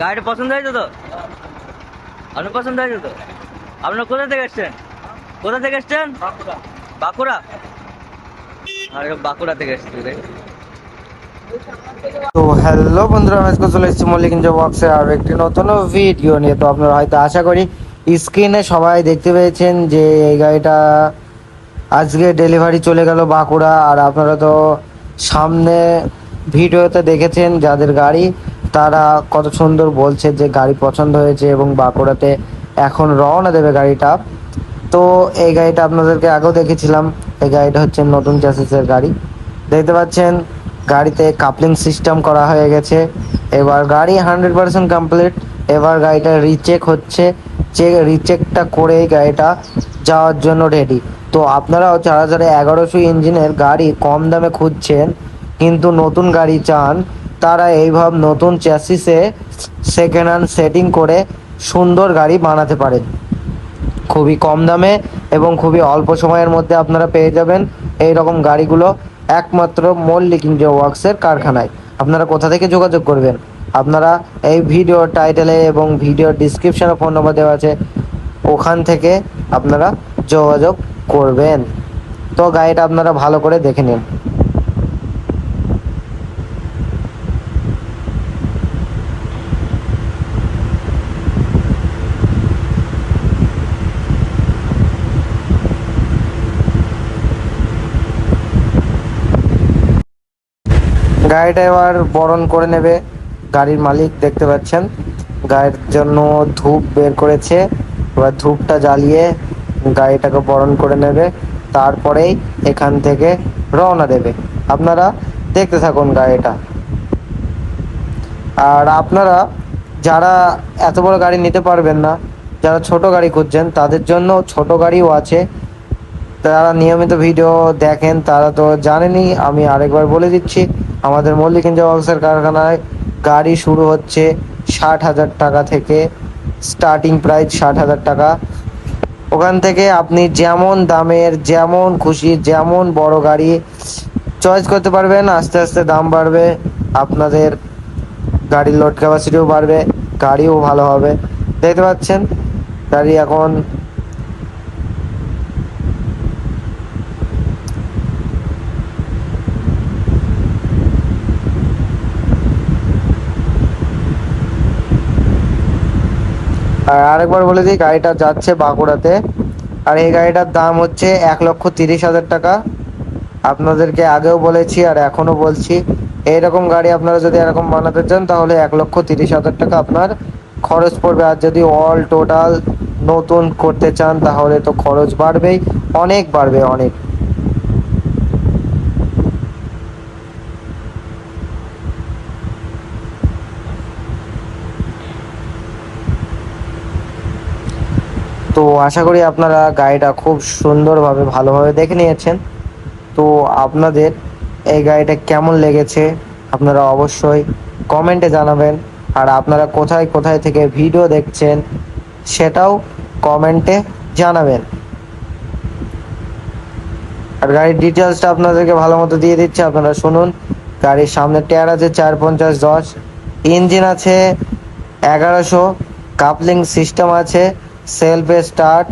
গাড়িটা পছন্দ হয়েছে তো? আপনার পছন্দ হয়েছে তো? আপনার কোথা থেকে এসছেন? কোথা থেকে এসছেন? বাঁকুড়া। বাঁকুড়া থেকে তো হ্যালো বন্ধুরা, আমি চলে এসেছি মল্লিক বক্সে আর একটি নতুন ভিডিও নিয়ে। তো আপনারা হয়তো আশা করি স্ক্রিনে সবাই দেখতে পেয়েছেন যে এই গাড়িটা আজকে ডেলিভারি চলে গেল বাঁকুড়া। আর আপনারা তো সামনে ভিডিওতে দেখেছেন যাদের গাড়ি তারা কত সুন্দর বলছে যে গাড়ি পছন্দ হয়েছে এবং বাঁকুড়াতে এখন রওনা দেবে গাড়িটা। তো এই গাড়িটা আপনাদেরকে আগেও দেখেছিলাম। এই গাড়িটা হচ্ছে নতুন চ্যাসিসের গাড়ি। দেখতে পাচ্ছেন, গাড়িতে কাপলিং সিস্টেম করা হয়ে গেছে। এবার গাড়ি হান্ড্রেড পার্সেন্ট কমপ্লিট। এবার গাড়িটা রিচেক হচ্ছে। চেক, রিচেকটা করেই গাড়িটা যাওয়ার জন্য রেডি তো আপনারাও যারা যারা এগারোশো ইঞ্জিনের গাড়ি কম দামে খুঁজছেন, কিন্তু নতুন গাড়ি চান তারা এইভাবে নতুন চ্যাসিসে সেকেন্ড হ্যান্ড সেটিং করে সুন্দর গাড়ি বানাতে পারেন। খুবই কম দামে এবং খুবই অল্প সময়ের মধ্যে আপনারা পেয়ে যাবেন এই রকম গাড়িগুলো একমাত্র মল্লিক ইন্ডিয়া ওয়ার্কসের কারখানায়। আপনারা কোথা থেকে যোগাযোগ করবেন? আপনারা এই ভিডিও টাইটেলে এবং ভিডিও ডিসক্রিপশনে ফোন নম্বর দেওয়া আছে, ওখান থেকে আপনারা যোগাযোগ করবেন। তো গাড়িটা আপনারা ভালো করে দেখে নিন। গাড়িটা এবার বরণ করে নেবে গাড়ির মালিক, দেখতে পাচ্ছেন। গাড়ির জন্য ধূপ বের করেছে। এবার ধূপটা জ্বালিয়ে গাড়িটাকে বরণ করে নেবে। তারপরেই এখান থেকে রওনা দেবে। আপনারা দেখতে থাকুন গাড়িটা। আর আপনারা যারা এত বড় গাড়ি নিতে পারবেন না, যারা ছোট গাড়ি খুঁজছেন, তাদের জন্য ছোট গাড়িও আছে। যারা নিয়মিত ভিডিও দেখেন, তারা তো জানেনই, আমি আরেকবার বলে দিচ্ছি। আমাদের মল্লিক ইঞ্জাওয়াক্সের কারখানায় গাড়ি শুরু হচ্ছে ষাট হাজার টাকা থেকে স্টার্টিং প্রাইস ষাট হাজার টাকা। ওখান থেকে আপনি যেমন দামের, যেমন খুশি যেমন বড় গাড়ি চয়েস করতে পারবেন, আস্তে আস্তে দাম বাড়বে, আপনাদের গাড়ির লোড ক্যাপাসিটিও বাড়বে, গাড়িও ভালো হবে। দেখতে পাচ্ছেন, গাড়ি এখন আর আরেকবার বলে দিই, গাড়িটা যাচ্ছে বাঁকুড়াতে। আর এই গাড়িটার দাম হচ্ছে এক লক্ষ তিরিশ হাজার টাকা। আপনাদেরকে আগেও বলেছি আর এখনও বলছি, এইরকম গাড়ি আপনারা যদি এরকম বানাতে চান, তাহলে এক লক্ষ তিরিশ হাজার টাকা আপনার খরচ পড়বে। আর যদি অল টোটাল নতুন করতে চান, তাহলে তো খরচ বাড়বেই, অনেক বাড়বে অনেক। তো আশা করি আপনারা গাড়িটা খুব সুন্দরভাবে ভালোভাবে দেখে নিয়েছেন। তো আপনাদের এই গাড়িটা কেমন লেগেছে আপনারা অবশ্যই কমেন্টে জানাবেন। আর আপনারা কোথায় কোথায় থেকে ভিডিও দেখছেন সেটাও কমেন্টে জানাবেন। আর গাড়ির ডিটেলসটা আপনাদেরকে ভালো মতো দিয়ে দিচ্ছে। আপনারা শুনুন। গাড়ির সামনে টায়ার আছে চার পঞ্চাশ দশ। ইঞ্জিন আছে এগারোশো। কাপলিং সিস্টেম আছে সেলফে স্টার্ট,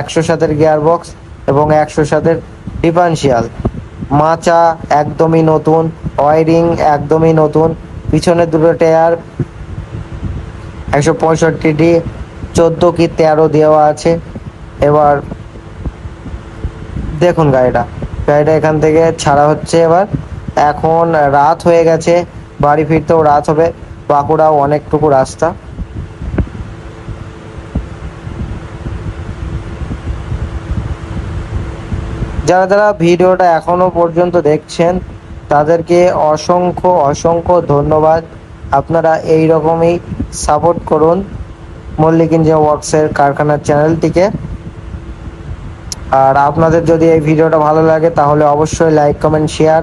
একশো সাতের গিয়ার বক্স এবং একশো সাতের ডিফারেন্সিয়াল মাচা একদমই নতুন, ওয়ারিং একদমই নতুন, পিছনের দুটো টায়ার একশো পঁয়ষট্টি ডি চোদ্দ কি তেরো দেওয়া আছে। এবার দেখুন গাড়িটা। গাড়িটা এখান থেকে ছাড়া হচ্ছে এবার। এখন রাত হয়ে গেছে, বাড়ি ফিরতেও রাত হবে। বাঁকুড়াও অনেকটুকু রাস্তা। যারা যারা ভিডিওটা এখনও পর্যন্ত দেখছেন, তাদেরকে অসংখ্য অসংখ্য ধন্যবাদ। আপনারা এই রকমই সাপোর্ট করুন মল্লিক ইঞ্জিয়া ওয়ার্কসের কারখানার চ্যানেলটিকে আর আপনাদের যদি এই ভিডিওটা ভালো লাগে, তাহলে অবশ্যই লাইক কমেন্ট শেয়ার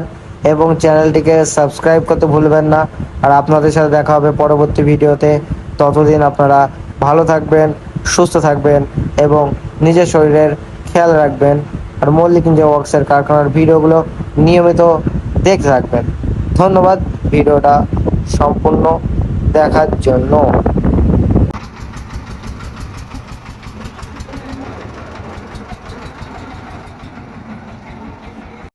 এবং চ্যানেলটিকে সাবস্ক্রাইব করতে ভুলবেন না। আর আপনাদের সাথে দেখা হবে পরবর্তী ভিডিওতে। ততদিন আপনারা ভালো থাকবেন, সুস্থ থাকবেন এবং নিজের শরীরের খেয়াল রাখবেন। আর মল্লিক ইঞ্জিয়া ওয়ার্কসের কারখানার ভিডিওগুলো নিয়মিত দেখে থাকবেন। ধন্যবাদ ভিডিওটা সম্পূর্ণ দেখার জন্য।